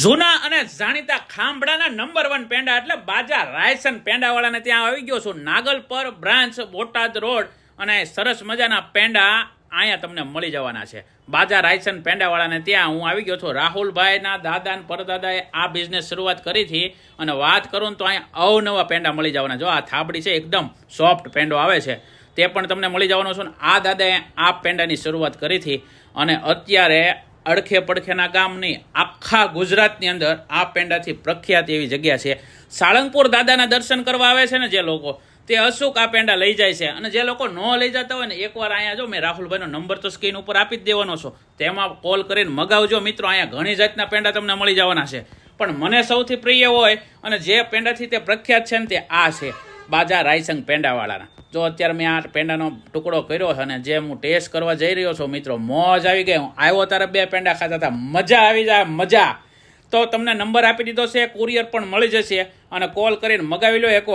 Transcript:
જૂના અને જાણીતા ખાંભડાના નંબર વન પેંડા એટલે બાજા રાયસન પેંડાવાળાને ત્યાં આવી ગયો છું. નાગલપર, બ્રાન્ચ, બોટાદ રોડ અને સરસ મજાના પેંડા અહીંયા તમને મળી જવાના છે. બાજા રાયસન પેંડાવાળાને ત્યાં હું આવી ગયો છું. રાહુલભાઈના દાદા ને પરદાદાએ આ બિઝનેસ શરૂઆત કરી હતી અને વાત કરું તો અહીંયા અવનવા પેંડા મળી જવાના. જો આ થાબડી છે, એકદમ સોફ્ટ પેંડો આવે છે, તે પણ તમને મળી જવાનો છે આ દાદાએ આ પેંડાની શરૂઆત કરી હતી અને અત્યારે અડખે પડખેના ગામની આખા ગુજરાતની અંદર આ પેંડાથી પ્રખ્યાત એવી જગ્યા છે. સાળંગપુર દાદાના દર્શન કરવા આવે છે ને જે લોકો, તે અશુક આ પેંડા લઈ જાય છે. અને જે લોકો ન લઈ જતા હોય ને, એકવાર અહીંયા જો મેં રાહુલભાઈનો નંબર તો સ્ક્રીન ઉપર આપી જ દેવાનો છો. તેમાં કોલ કરીને મગાવજો મિત્રો, અહીંયા ઘણી જાતના પેંડા તમને મળી જવાના છે. પણ મને સૌથી પ્રિય હોય અને જે પેંડાથી તે પ્રખ્યાત છે ને તે આ છે. બાજા રાયસંગ પેંડાવાળાના. જો અત્યારે મેં આ પેંડાનો ટુકડો કર્યો છે અને જે હું ટેસ્ટ કરવા જઈ રહ્યો છું, મિત્રો, મોજ આવી ગઈ. હું આવ્યો ત્યારે બે પેંડા ખાતા હતા. મજા આવી જાય, મજા. તો તમને નંબર આપી દીધો છે, કુરિયર પણ મળી જશે. અને કોલ કરીને મગાવી લો એક